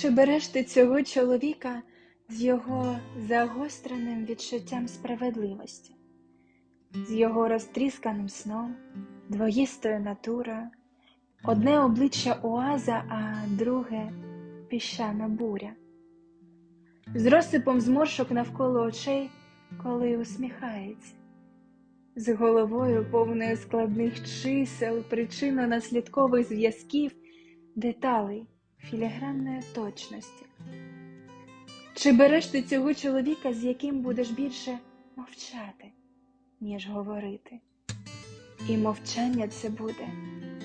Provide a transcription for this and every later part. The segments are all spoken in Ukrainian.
Чи береш ти цього чоловіка з його загостреним відчуттям справедливості, з його розтрісканим сном, двоїстою натурою, одне обличчя оаза, а друге піщана буря, з розсипом зморшок навколо очей, коли усміхається, з головою повною складних чисел, причинно-наслідкових зв'язків, деталей філігранної точності. Чи береш ти цього чоловіка, з яким будеш більше мовчати, ніж говорити? І мовчання це буде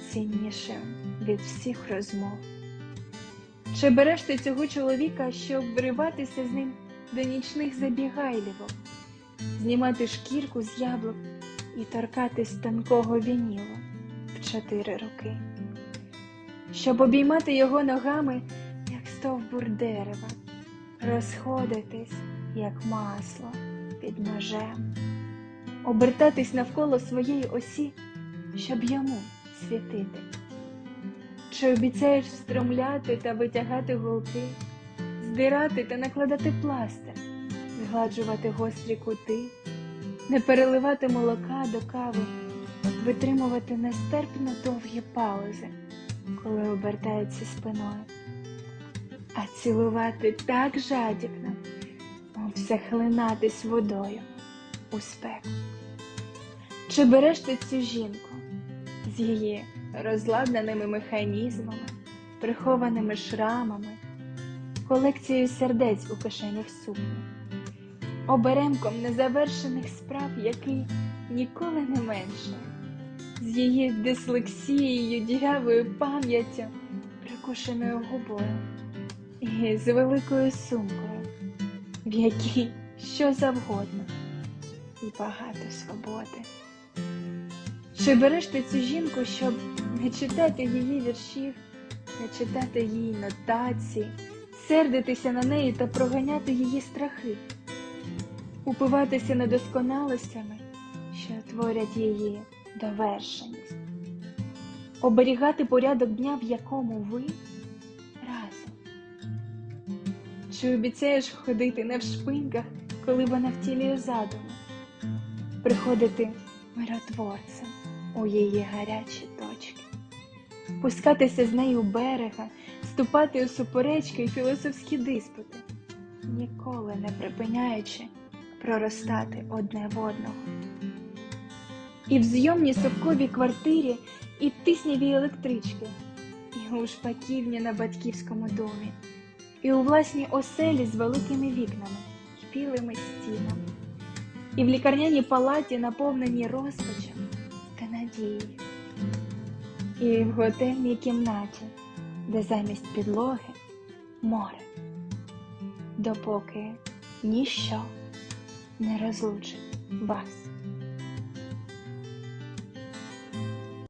ціннішим від всіх розмов. Чи береш ти цього чоловіка, щоб вриватися з ним до нічних забігайлівок, знімати шкірку з яблук і торкатись тонкого вінілу в чотири роки? Щоб обіймати його ногами, як стовбур дерева, розходитись, як масло під ножем, обертатись навколо своєї осі, щоб йому світити. Чи обіцяєш встромляти та витягати голки, здирати та накладати пластир, згладжувати гострі кути, не переливати молока до кави, витримувати нестерпно довгі паузи коли обертається спиною, а цілувати так жадібно, мов захлинатись водою у спеку. Чи береш ти цю жінку з її розладнаними механізмами, прихованими шрамами, колекцією сердець у кишенях сукні, оберемком незавершених справ, який ніколи не менше? З її дислексією, дірявою пам'яттю, прикушеною губою і з великою сумкою, в якій що завгодно і багато свободи. Чи береш ти цю жінку, щоб не читати її віршів, не читати її нотації, сердитися на неї та проганяти її страхи, упиватися недосконалостями, що творять її довершеність, оберігати порядок дня, в якому ви разом. Чи обіцяєш ходити не в шпиньках, коли вона втілює задуми, приходити миротворцем у її гарячі точки, пускатися з нею берега, ступати у суперечки і філософські диспути, ніколи не припиняючи проростати одне в одного і в зйомній совковій квартирі, і в тиснявій електрички, і у шпаківні на батьківському домі, і у власній оселі з великими вікнами і білими стінами, і в лікарняній палаті, наповненій розпачем та надією, і в готельній кімнаті, де замість підлоги море, допоки ніщо не розлучить вас.